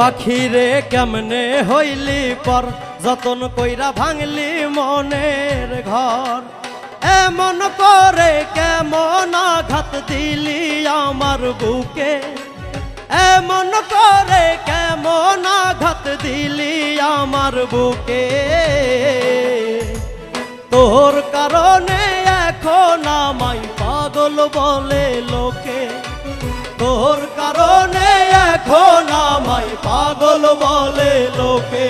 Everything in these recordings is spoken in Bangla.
পাখিরে কেমনে হইলি পর? যতন কইরা ভাঙলি মনের ঘর। এমন করে কেমন আঘাত দিলি আমার বুকে? এমন করে কেমন আঘাত দিলি আমার বুকে? তোর কারণে এখন আমায় পাগল বলে লোকে। তোর কারণে এখন আমায় পাগল বলে লোকে।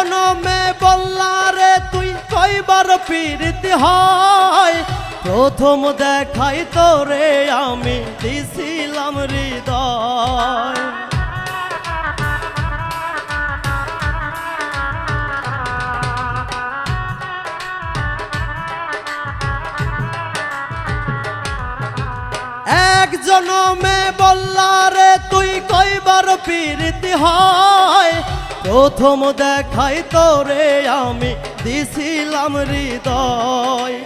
জনমে বললা রে তুই কয়বার পীড়িতি হয়? প্রথম দেখাই তোরে আমি দিছিলাম হৃদয়। এক জনমে বললা রে তুই কয়বার পীড়িতি হয়? প্রথম দেখাই তোরে আমি, দিছিলাম হৃদয়।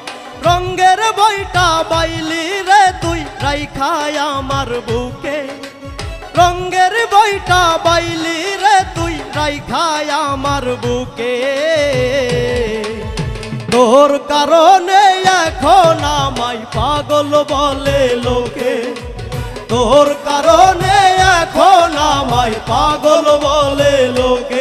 রঙ্গের বইটা বাইলি রে তুই রাইখায় আমার বুকে। রঙ্গের বইটা বাইলি রে তুই রাইখায় আমার বুকে। তোর কারণে এখন আমায় পাগল বলে লোকে। তোর কারণে আমায় পাগল বলে লোকে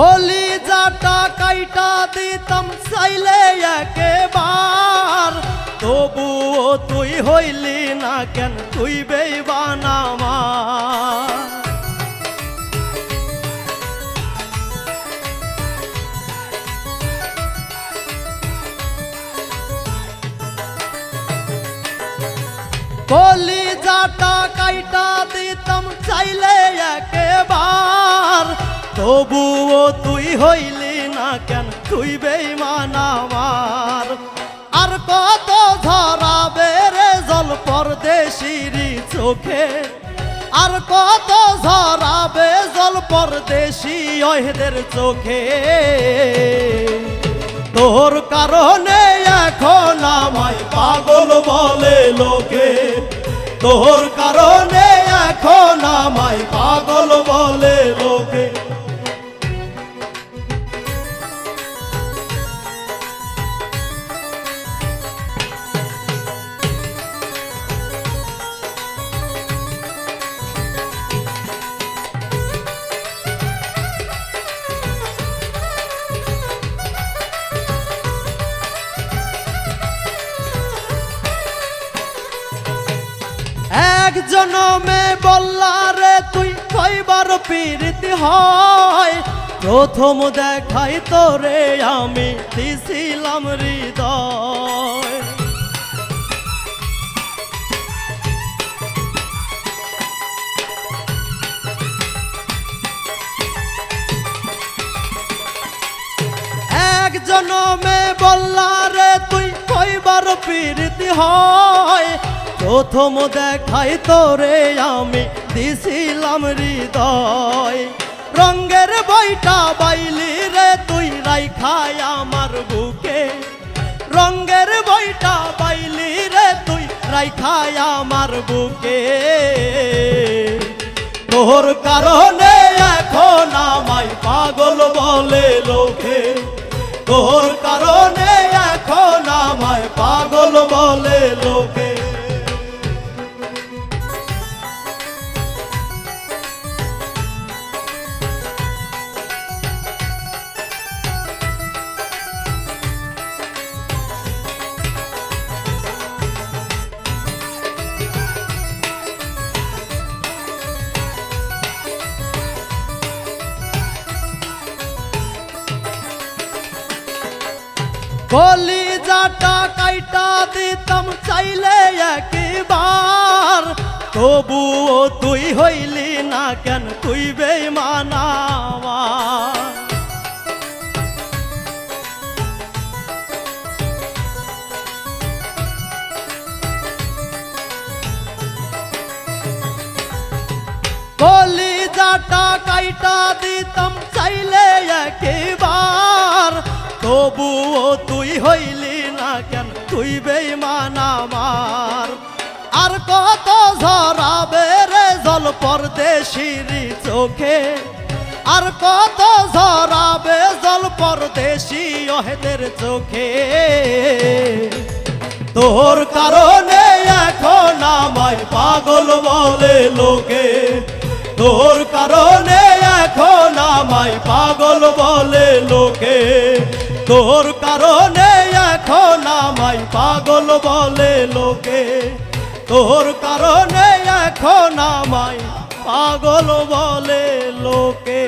গলি যাটা কাইটা দিতাম চাইলে একেবার। তবুও তুই হইলি না কেন তুই বেইবানামা গলি তবুও তুই হইলি না কেন? তুই বেইমান আমার। আর কত ঝরাবে রে জল পরদেশিরি চোখে। আর কত ঝরাবে জল পরদেশি ওহেদের চোখে। তোর কারণে এখন আমায় পাগল বলে লোকে। তোর কারণে এক জনমে বললা রে তুই কয়বার পীড়িতি হয়? প্রথম দেখাই তোরে আমি দিছিলাম হৃদয়। এক জনমে বললা রে তুই কয়বার পীড়িতি হয়? প্রথম দেখাই তোরে আমি, দিছিলাম হৃদয়। রঙ্গের বইটা বাইলি রে তুই রাইখায় আমার বুকে। রঙ্গের বইটা বাইলি রে তুই রাইখায় আমার বুকে। তোর কারণে এখন আমায় পাগল বলে লোকে। তোর কারণে এখন আমায় পাগল বলে কলি যাটা কাইটা দিতাম চাইলে একবার। তবুও তুই হইলি না কেন, তুই বেমানামা কলি যাটা কাইটা দিতাম হইলি না কেন? তুই বেইমান আমার। আর কত ঝরাবে রে জল পরদেশির চোখে? আর কত ঝরাবে জল পরদেশি ওহেদের চোখে? তোর কারণে আমায় পাগল বলে লোকে। তোর কারণে এখন আমায় পাগল বলে লোকে।